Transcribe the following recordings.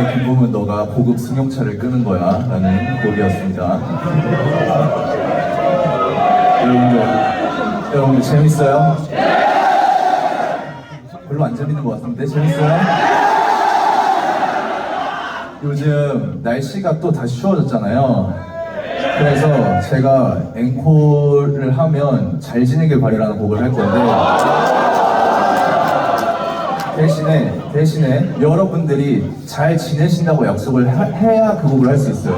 나의 기쁨은 너가 고급 승용차를 끄는 거야 라는 곡이었습니다 여러분들 여러분들 재밌어요? 별로 안 재밌는 것 같은데 재밌어요? 요즘 날씨가 또 다시 추워졌잖아요 그래서 제가 앵콜을 하면 잘 지내길 바래라는 곡을 할 건데 대신에 대신에 여러분들이 잘 지내신다고 약속을 하- 해야 그 곡을 할 수 있어요.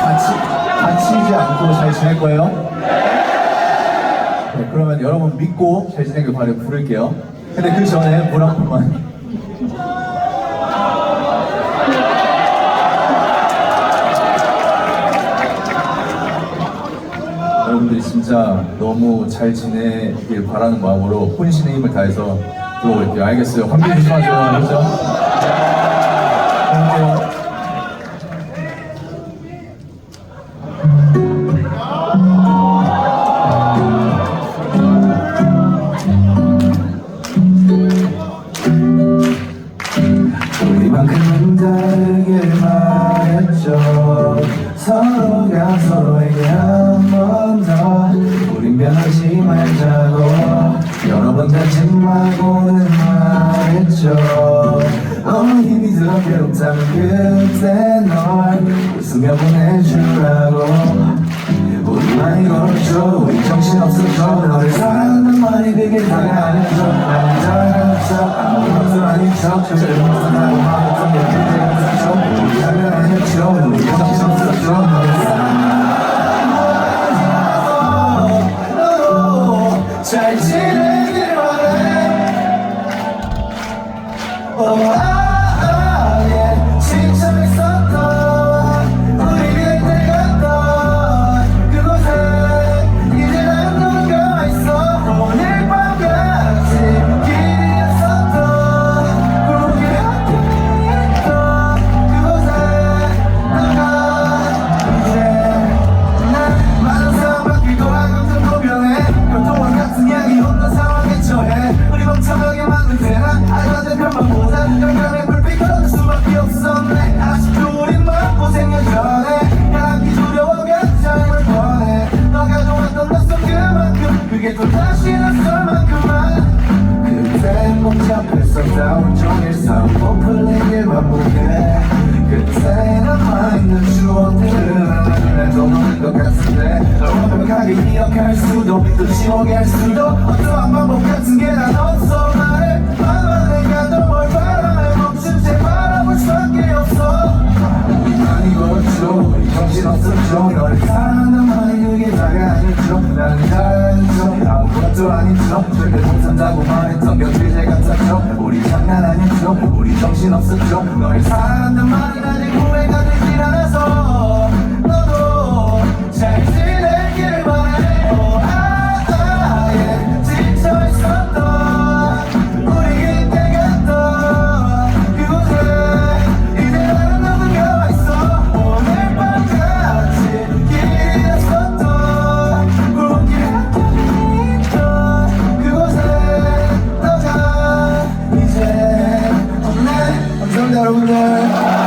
같이 다치지 않고 잘 지낼 거예요? 네, 그러면 여러분 믿고 잘 지내길 바래 부를게요. 근데 그 전에 물 한 번만. 진짜 너무 잘 지내길 바라는 마음으로 혼신의 힘을 다해서 불러볼게요. 알겠어요. 환기 조심하죠. 그렇죠? 할게요. 우리만큼은 다르길 말했죠 서로가 서로에게 한번 더 우린 변하지 말자고. 여러 번 다짐하고는 말했죠. 너무 힘이 들어 괴롭다면 그때 널 웃으며 보내주라고. 우리만이 걸었죠. 우리 정신없었죠. 너를 사랑하는 말이 그게 다가 아니죠. 나는 다른 척 아무것도 아닌 척 못한다고 말했던 게 그때 사 그게 또 다시 낯설 만큼만. 그땐 복잡했었다 온종일 싸움 못 풀리길 반복해. 그때 남아있는 추억들은 하나둘에도 모는 것 같은데. 널 완벽하게 기억할 수도 또 지워게 할 수도. 어떠한 방법 같은 게 난 없어 것도 아니죠 절대 못한다고 말했던 게 그제 같았죠 우리 장난 아니었죠 우리 정신 없었죠 너를 사랑한단 말이 Amen.